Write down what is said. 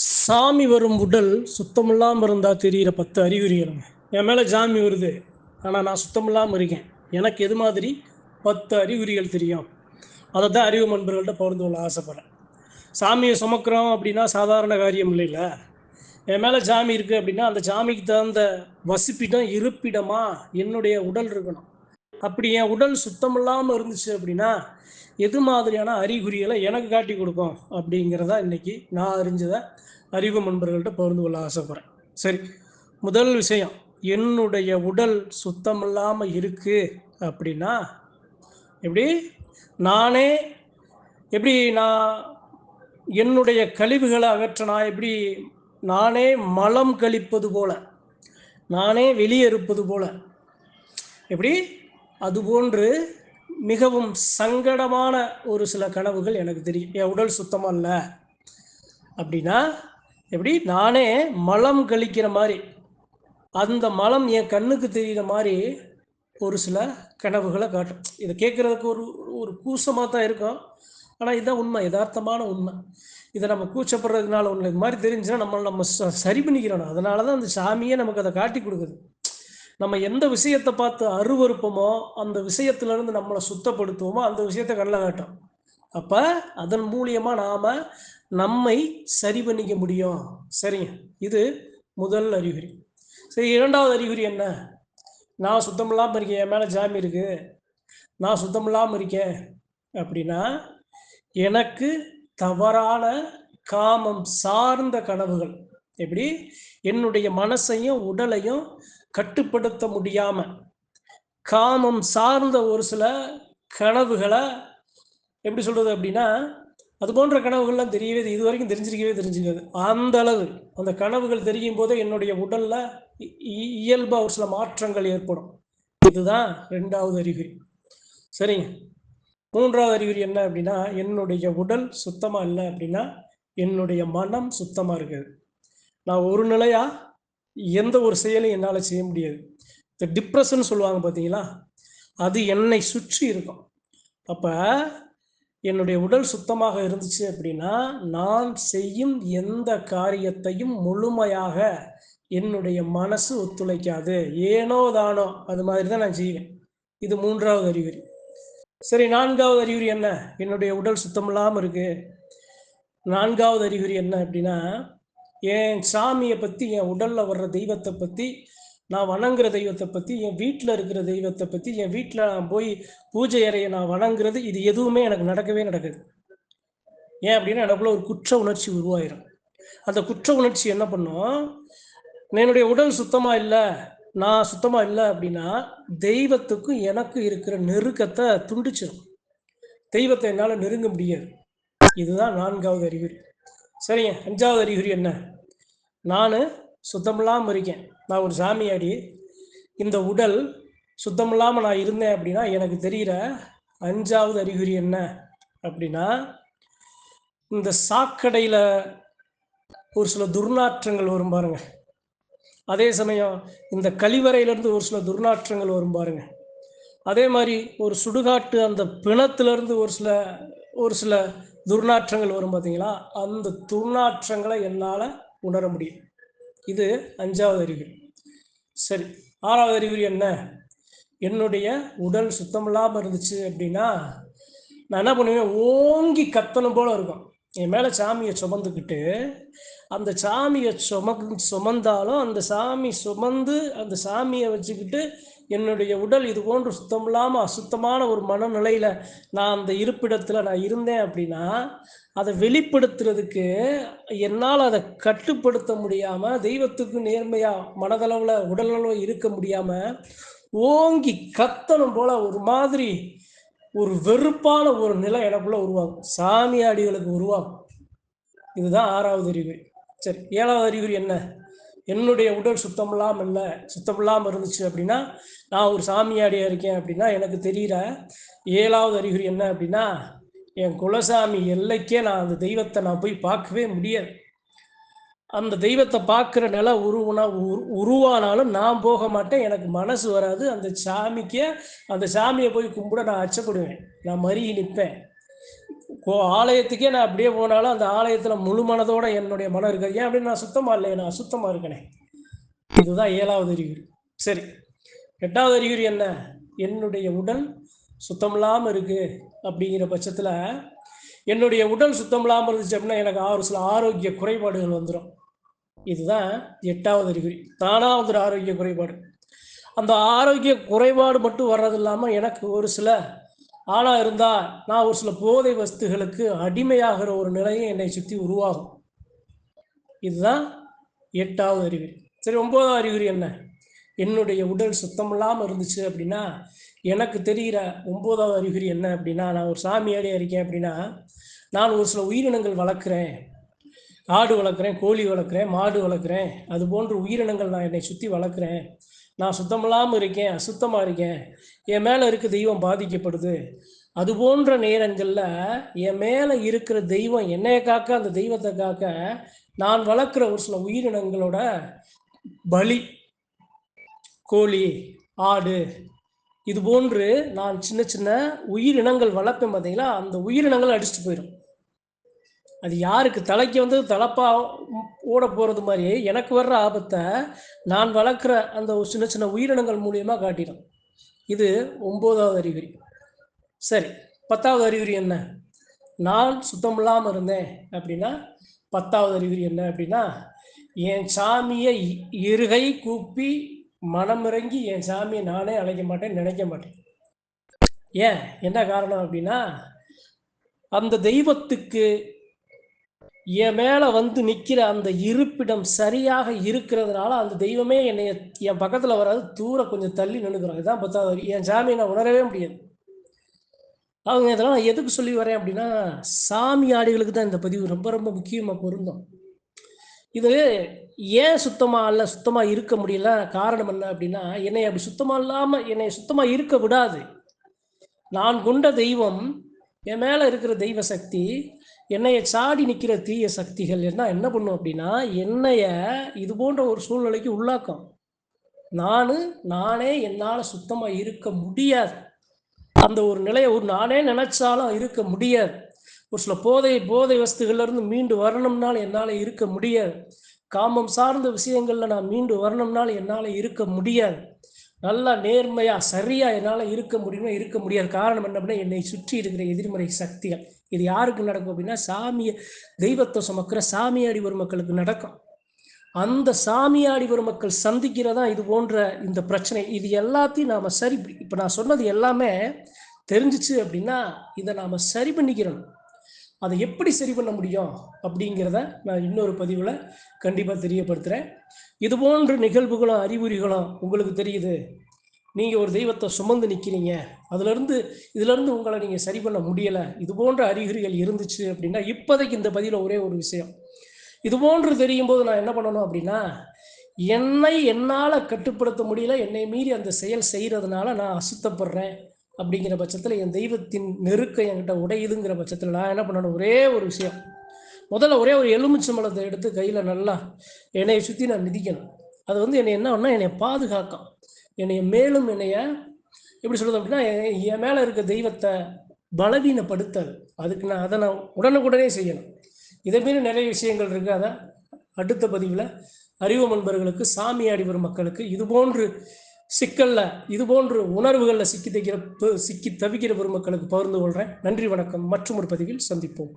சாமி வரும் உடல் சுத்தமில்லாமல் இருந்தால் தெரிகிற பத்து அறிகுறிகளுங்க. என் மேலே ஜாமி வருது. ஆனால் நான் சுத்தமில்லாமல் இருக்கேன். எனக்கு எது மாதிரி? பத்து அறிகுறிகள் தெரியும். அதை தான் அறிவு நண்பர்கள்ட்ட பகிர்ந்து கொள்ள ஆசைப்பட்றேன். சாமியை சுமக்கிறோம் அப்படின்னா சாதாரண காரியம் இல்லைல்ல. என் மேலே ஜாமி இருக்குது அப்படின்னா அந்த ஜாமிக்கு தகுந்த வசிப்பிடம் இருப்பிடமா என்னுடைய உடல் இருக்கணும். அப்படி என் உடல் சுத்தமில்லாமல் இருந்துச்சு அப்படின்னா எது மாதிரியான அறிகுறிகளை எனக்கு காட்டி கொடுக்கும் அப்படிங்கிறத இன்னைக்கு நான் அறிஞ்சதை அறிவு நண்பர்கள்ட்ட பகிர்ந்து கொள்ள ஆசைப்பட்றேன். சரி முதல் விஷயம் என்னுடைய உடல் சுத்தமில்லாமல் இருக்கு அப்படின்னா எப்படி? நானே எப்படி நான் என்னுடைய கழிவுகளை அகற்ற நான் எப்படி நானே மலம் கழிப்பது போல நானே வெளியேறுப்பது போல எப்படி? அதுபோன்று மிகவும் சங்கடமான ஒரு சில கனவுகள் எனக்கு தெரியும். என் உடல் சுத்தமாக இல்லை. அப்படின்னா எப்படி? நானே மலம் கழிக்கிற மாதிரி அந்த மலம் என் கண்ணுக்கு தெரிகிற மாதிரி ஒரு சில கனவுகளை காட்டும். இதை கேட்குறதுக்கு ஒரு ஒரு கூசமாக தான் இருக்கும். ஆனால் இதுதான் உண்மை. யதார்த்தமான உண்மை. இதை நம்ம கூச்சப்படுறதுனால ஒன்று இது மாதிரி தெரிஞ்சுன்னா நம்ம நம்ம ச- சரி பண்ணிக்கிறோம். அதனால தான் அந்த சாமியே நமக்கு அதை காட்டி கொடுக்குது. நம்ம எந்த விஷயத்தை பார்த்து அருவறுப்போமோ அந்த விஷயத்திலிருந்து நம்மளை சுத்தப்படுத்துவோமோ அந்த விஷயத்தை கண்ணில் காட்டும் அப்போ அதன் மூலியமா நாம நம்மை சரி பண்ணிக்க முடியும். சரிங்க. இது முதல் அறிகுறி. சரி இரண்டாவது அறிகுறி என்ன? நான் சுத்தமில்லாமல் இருக்கேன் என் மேலே ஜாமி இருக்கு. நான் சுத்தமில்லாமல் இருக்கேன். அப்படின்னா எனக்கு தவறான காமம் சார்ந்த கனவுகள். எப்படி? என்னுடைய மனசையும் உடலையும் கட்டுப்படுத்த முடியாம காமம் சார்ந்த ஒரு சில கனவுகளை எப்படி சொல்றது அப்படின்னா அது போன்ற கனவுகள்லாம் தெரியவே இது வரைக்கும் தெரிஞ்சிருக்கவே தெரிஞ்சுக்காது அந்த அளவு அந்த கனவுகள் தெரியும் போதே என்னுடைய உடல்ல இ- இ- இயல்பா ஒரு சில மாற்றங்கள் ஏற்படும். இதுதான் ரெண்டாவது அறிகுறி. சரிங்க. மூன்றாவது அறிகுறி என்ன அப்படின்னா என்னுடைய உடல் சுத்தமா இல்லை அப்படின்னா என்னுடைய மனம் சுத்தமா இருக்குது. நான் ஒரு நிலையா எந்த ஒரு செயலையும் என்னால் செய்ய முடியாது. இந்த டிப்ரெஷன் சொல்லுவாங்க பார்த்தீங்களா அது என்னை சுற்றி இருக்கும். அப்போ என்னுடைய உடல் சுத்தமாக இருந்துச்சு அப்படின்னா நான் செய்யும் எந்த காரியத்தையும் முழுமையாக என்னுடைய மனசு ஒத்துழைக்காது. ஏனோ தானோ அது மாதிரி தான் நான் செய்வேன். இது மூன்றாவது அறிகுறி. சரி நான்காவது அறிகுறி என்ன? என்னுடைய உடல் சுத்தமில்லாமல் இருக்கு. நான்காவது அறிகுறி என்ன அப்படின்னா என் சாமியை பற்றி என் உடலில் வர்ற தெய்வத்தை பற்றி நான் வணங்குற தெய்வத்தை பற்றி என் வீட்டில் இருக்கிற தெய்வத்தை பற்றி என் வீட்டில் நான் போய் பூஜை அறையை நான் வணங்குறது இது எதுவுமே எனக்கு நடக்கவே நடக்குது. ஏன் அப்படின்னா எனக்குள்ள ஒரு குற்ற உணர்ச்சி உருவாயிரும். அந்த குற்ற உணர்ச்சி என்ன பண்ணும்? என்னுடைய உடல் சுத்தமாக இல்லை நான் சுத்தமாக இல்லை அப்படின்னா தெய்வத்துக்கும் எனக்கு இருக்கிற நெருக்கத்தை துண்டிச்சிடும் தெய்வத்தை என்னால் நெருங்க முடியாது. இதுதான் நான்காவது அறிகுறி. சரிங்க. அஞ்சாவது அறிகுறி என்ன? நான் சுத்தமில்லாமல் இருக்கேன். நான் ஒரு சாமியாடி இந்த உடல் சுத்தமில்லாமல் நான் இருந்தேன் அப்படின்னா எனக்கு தெரிகிற அஞ்சாவது அறிகுறி என்ன? அப்படின்னா இந்த சாக்கடையில் ஒரு சில துர்நாற்றங்கள் வரும் பாருங்க. அதே சமயம் இந்த கழிவறையிலேருந்து ஒரு சில துர்நாற்றங்கள் வரும் பாருங்க. அதே மாதிரி ஒரு சுடுகாட்டு அந்த பிணத்துலேருந்து ஒரு சில ஒரு சில துர்நாற்றங்கள் வரும் பார்த்தீங்களா அந்த துர்நாற்றங்களை என்னால் உணர முடியும். இது அஞ்சாவது அறிகுறி. சரி ஆறாவது அறிகுறி என்ன? என்னுடைய உடல் சுத்தமில்லாமல் இருந்துச்சு அப்படின்னா நான் என்ன பண்ணுவேன்? ஓங்கி கத்தணும் போல இருக்கும். என் மேலே சாமியை சுமந்துக்கிட்டு அந்த சாமியை சுமந்து சுமந்தாலும் அந்த சாமி சுமந்து அந்த சாமியை வச்சுக்கிட்டு என்னுடைய உடல் இது போன்று சுத்தம் இல்லாமல் அசுத்தமான ஒரு மனநிலையில் நான் அந்த இருப்பிடத்தில் நான் இருந்தேன் அப்படின்னா அதை வெளிப்படுத்துறதுக்கு என்னால் அதை கட்டுப்படுத்த முடியாமல் தெய்வத்துக்கு நேர்மையாக மனதளவில் உடலளவில் இருக்க முடியாமல் ஓங்கி கத்தணும் போல் ஒரு மாதிரி ஒரு வெறுப்பான ஒரு நிலை எனக்குள்ள உருவாகும். சாமியாடிகளுக்கு உருவாகும். இதுதான் ஆறாவது அறிகுறி. சரி ஏழாவது அறிகுறி என்ன? என்னுடைய உடல் சுத்தமில்லாமல் இல்லை. சுத்தமில்லாமல் இருந்துச்சு அப்படின்னா நான் ஒரு சாமியாடியா இருக்கேன் அப்படின்னா எனக்கு தெரிகிற ஏழாவது அறிகுறி என்ன அப்படின்னா என் குலசாமி எல்லைக்கே நான் அந்த தெய்வத்தை நான் போய் பார்க்கவே முடியாது. அந்த தெய்வத்தை பார்க்குற நில உருவனா உருவானாலும் நான் போக மாட்டேன் எனக்கு மனசு வராது. அந்த சாமிக்கே அந்த சாமியை போய் கும்பிட நான் அச்சப்படுவேன். நான் மருகி நிற்பேன். கோ ஆலயத்துக்கே நான் அப்படியே போனாலும் அந்த ஆலயத்தில் முழு மனதோட என்னுடைய மனம் இருக்காது. ஏன் அப்படின்னு நான் சுத்தமாக இல்லை நான் அசுத்தமாக இருக்கனே. இதுதான் ஏழாவது அறிகுறி. சரி. எட்டாவது அறிகுறி என்ன? என்னுடைய உடல் சுத்தமில்லாமல் இருக்குது அப்படிங்கிற பட்சத்தில் என்னுடைய உடல் சுத்தமில்லாமல் இருந்துச்சு அப்படின்னா எனக்கு ஆறு சில ஆரோக்கிய குறைபாடுகள் வந்துடும் இதுதான் எட்டாவது அறிகுறி. தானாக வந்துடும் ஆரோக்கிய குறைபாடு. அந்த ஆரோக்கிய குறைபாடு மட்டும் வர்றது இல்லாமல் எனக்கு ஒரு சில ஆளாக இருந்தால் நான் ஒரு சில போதை வஸ்துகளுக்கு அடிமையாகிற ஒரு நிலையும் என்னை சுற்றி உருவாகும். இதுதான் எட்டாவது அறிகுறி. சரி ஒன்பதாவது அறிகுறி என்ன? என்னுடைய உடல் சுத்தமில்லாமல் இருந்துச்சு அப்படின்னா எனக்கு தெரிகிற ஒன்பதாவது அறிகுறி என்ன அப்படின்னா நான் ஒரு சாமியாடியாக இருக்கேன் அப்படின்னா நான் ஒரு சில உயிரினங்கள் வளர்க்குறேன். ஆடு வளர்க்குறேன் கோழி வளர்க்குறேன் மாடு வளர்க்குறேன். அது போன்ற உயிரினங்கள் நான் என்னை சுற்றி வளர்க்குறேன். நான் சுத்தமில்லாமல் இருக்கேன் அசுத்தமாக இருக்கேன். என் மேலே இருக்க தெய்வம் பாதிக்கப்படுது. அது போன்ற நேரங்களில் என் மேலே இருக்கிற தெய்வம் என்னைய காக்க அந்த தெய்வத்தை காக்க நான் வளர்க்குற ஒரு சில உயிரினங்களோட பலி கோழி ஆடு இது போன்று நான் சின்ன சின்ன உயிரினங்கள் வளர்ப்பேன் பார்த்தீங்களா அந்த உயிரினங்கள் அடிச்சுட்டு போயிடும் அது யாருக்கு? தலைக்கு வந்து தலைப்பா ஓட போகிறது மாதிரி எனக்கு வர்ற ஆபத்தை நான் வளர்க்குற அந்த ஒரு சின்ன சின்ன உயிரினங்கள் மூலியமாக காட்டிடும். இது ஒம்போதாவது அறிகுறி. சரி பத்தாவது அறிகுறி என்ன? நான் சுத்தம் இல்லாமல் இருந்தேன் அப்படின்னா பத்தாவது அறிகுறி என்ன அப்படின்னா என் சாமியை இருகை கூப்பி மனமிறங்கி என் சாமியை நானே அழைக்க மாட்டேன் நினைக்க மாட்டேன். ஏன்? என்ன காரணம் அப்படின்னா அந்த தெய்வத்துக்கு என் மேலே வந்து நிற்கிற அந்த இருப்பிடம் சரியாக இருக்கிறதுனால அந்த தெய்வமே என்னை என் பக்கத்தில் வராது தூர கொஞ்சம் தள்ளி நின்றுக்கிறோம் இதுதான் பத்தாவது. என் சாமியை நான் உணரவே முடியாது. அவங்க இதெல்லாம் நான் எதுக்கு சொல்லி வரேன் அப்படின்னா சாமி ஆடிகளுக்கு தான் இந்த பதிவு ரொம்ப ரொம்ப முக்கியமாக பொருந்தும். இது ஏன் சுத்தமாக இல்லை சுத்தமாக இருக்க முடியல? காரணம் என்ன அப்படின்னா என்னை அப்படி சுத்தமாக இல்லாமல் என்னை சுத்தமாக இருக்க விடாது. நான் கொண்ட தெய்வம் என் மேலே இருக்கிற தெய்வ சக்தி என்னைய சாடி நிற்கிற தீய சக்திகள் என்ன என்ன பண்ணும் அப்படின்னா என்னைய இது போன்ற ஒரு சூழ்நிலைக்கு உள்ளாக்கும். நான் நானே என்னால் சுத்தமாக இருக்க முடியாது. அந்த ஒரு நிலையை ஒரு நானே நினைச்சாலும் இருக்க முடியாது. ஒரு சில போதை போதை வஸ்துகள்லேருந்து மீண்டு வரணும்னாலும் என்னால் இருக்க முடியாது. காமம் சார்ந்த விஷயங்களில் நான் மீண்டு வரணும்னாலும் என்னால் இருக்க முடியாது. நல்லா நேர்மையாக சரியாக என்னால் இருக்க முடியுமா இருக்க முடியாது காரணம் என்ன அப்படின்னா என்னை சுற்றி இருக்கிற எதிர்மறை சக்திகள். இது யாருக்கு நடக்கும் அப்படின்னா சாமியை தெய்வத்தை சுமக்கிற சாமியாடி ஒரு மக்களுக்கு நடக்கும். அந்த சாமியாடி ஒரு மக்கள் சந்திக்கிறதா இது போன்ற இந்த பிரச்சனை. இது எல்லாத்தையும் நாம் சரி இப்போ நான் சொன்னது எல்லாமே தெரிஞ்சிச்சு அப்படின்னா இதை நாம் சரி பண்ணிக்கிறோம் அதை எப்படி சரி பண்ண முடியும் அப்படிங்கிறத நான் இன்னொரு பதிவில் கண்டிப்பாக தெரியப்படுத்துகிறேன் இது போன்ற நிகழ்வுகளும் அறிகுறிகளும் உங்களுக்கு தெரியுது. நீங்கள் ஒரு தெய்வத்தை சுமந்து நிற்கிறீங்க அதுலேருந்து இதுலேருந்து உங்களை நீங்கள் சரி பண்ண முடியலை. இது போன்ற அறிகுறிகள் இருந்துச்சு அப்படின்னா இப்போதைக்கு இந்த பதிவில் ஒரே ஒரு விஷயம். இது போன்று தெரியும் போது நான் என்ன பண்ணணும் அப்படின்னா என்னை என்னால் கட்டுப்படுத்த முடியல என்னை மீறி அந்த செயல் செய்கிறதுனால நான் அசுத்தப்படுறேன். அப்படிங்கிற பட்சத்தில் என் தெய்வத்தின் நெருக்கம் என்கிட்ட உடையுதுங்கிற பட்சத்தில் நான் என்ன பண்ணணும்? ஒரே ஒரு விஷயம். முதல்ல ஒரே ஒரு எலுமிச்சம்பழத்தை எடுத்து கையில் நல்லா என்னையை சுற்றி நான் மிதிக்கணும். அது வந்து என்னை என்ன பண்ணால் என்னை பாதுகாக்கும். என்னைய மேலும் என்னைய எப்படி சொல்கிறது அப்படின்னா என் மேலே இருக்க தெய்வத்தை பலவீனப்படுத்தாது அதுக்கு நான் அதை நான் உடனுக்குடனே செய்யணும். இதை மாரி நிறைய விஷயங்கள் இருக்குது அதை அடுத்த பதிவில் அறிவு நண்பர்களுக்கு சாமியாடி வரும் மக்களுக்கு இது போன்று சிக்கல்ல இது போன்று உணர்வுகளில் சிக்கி தைக்கிற சிக்கி தவிக்கிற பெருமக்களுக்கு பகிர்ந்து கொள்கிறேன் நன்றி வணக்கம். மற்றும் ஒரு பதிவில் சந்திப்போம்.